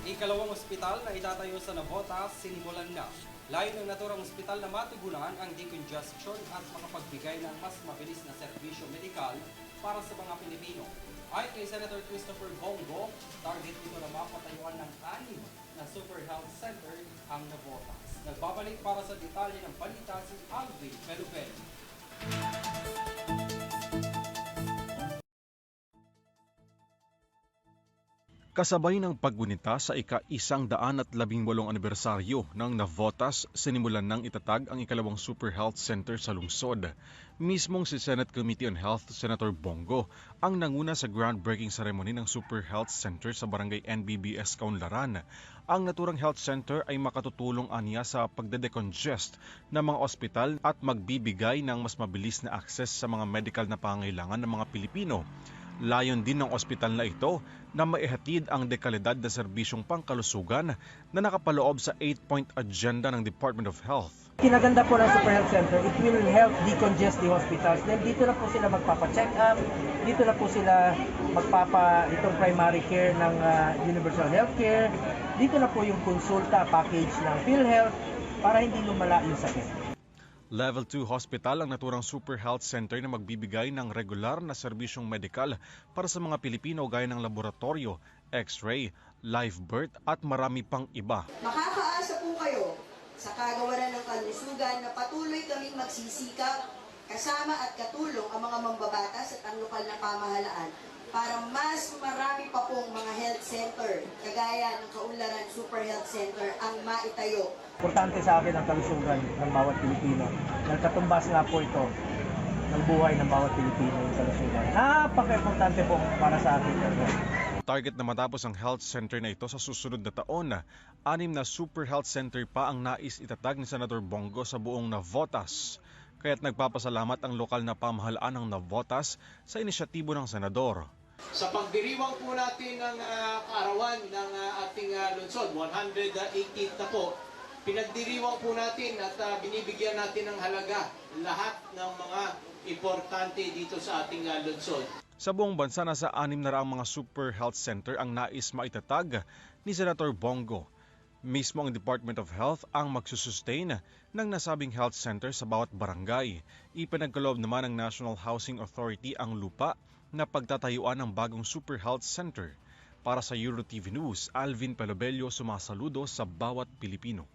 Ikalawang ospital na itatayo sa Navotas, sinimulan na. Layo ng naturang ospital na matugunan ang decongestion at makapagbigay ng mas mabilis na serbisyo medikal para sa mga Pilipino. Ayon kay Senator Christopher Bongo, target nito na mapatayuan ng anim na Super Health Center ang Navotas. Nagbabalik para sa detalye ng balita si Alvin Pelupel. Kasabay ng paggunita sa ika-isang daan at labing walong anibersaryo ng Navotas, sinimulan ng itatag ang ikalawang Super Health Center sa lungsod. Mismong si Senate Committee on Health Senator Bongo ang nanguna sa groundbreaking ceremony ng Super Health Center sa Barangay NBBS Kaunlaran. Ang naturang health center ay makatutulong aniya sa pagdedecongest ng mga ospital at magbibigay ng mas mabilis na access sa mga medical na pangailangan ng mga Pilipino. Layon din ng ospital na ito na maihatid ang dekalidad na serbisyong pangkalusugan na nakapaloob sa 8-point agenda ng Department of Health. Kinaganda po ng Super Health Center, it will help decongest the hospitals. Then dito na po sila magpapa-check up, dito na po sila magpapa itong primary care ng ah, universal healthcare, dito na po yung konsulta package ng PhilHealth para hindi lumala yung sakit. Level 2 hospital ang naturang Super Health Center na magbibigay ng regular na serbisyong medikal para sa mga Pilipino gaya ng laboratorio, x-ray, live birth at marami pang iba. Makakaasa po kayo sa kagawaran ng kalusugan na patuloy kaming magsisikap kasama at katulong ang mga mambabatas at ang lokal na pamahalaan para mas marami pa pong mga health center kagaya ng Kaunlaran Super Health Center ang maitayo Importante sa akin ang kalusugan ng bawat Pilipino. Dahil katumbas nga po ito ng buhay ng bawat Pilipino yung kalusugan. Napaka-importante po para sa atin. Target na matapos ang health center na ito sa susunod na taon. Anim na Super Health Center pa ang nais itatag ni Senator Bongo sa buong Navotas. Kaya't nagpapasalamat ang lokal na pamahalaan ng Navotas sa inisyatibo ng senador. Sa pagdiriwang po natin ng ah, kaarawan ng ah, ating ah, lungsod, 118th na po, pinagdiriwang po natin at ah, binibigyan natin ng halaga lahat ng mga importante dito sa ating ah, lungsod. Sa buong bansa, nasa anim na raang mga super health center ang nais maitatag ni Senator Bongo. Mismo ang Department of Health ang magsusustain ng nasabing health center sa bawat barangay. Ipinagkaloob naman ng National Housing Authority ang lupa na pagtatayuan ng bagong super health center. Para sa EuroTV News, Alvin Pelobelio sumasaludo sa bawat Pilipino.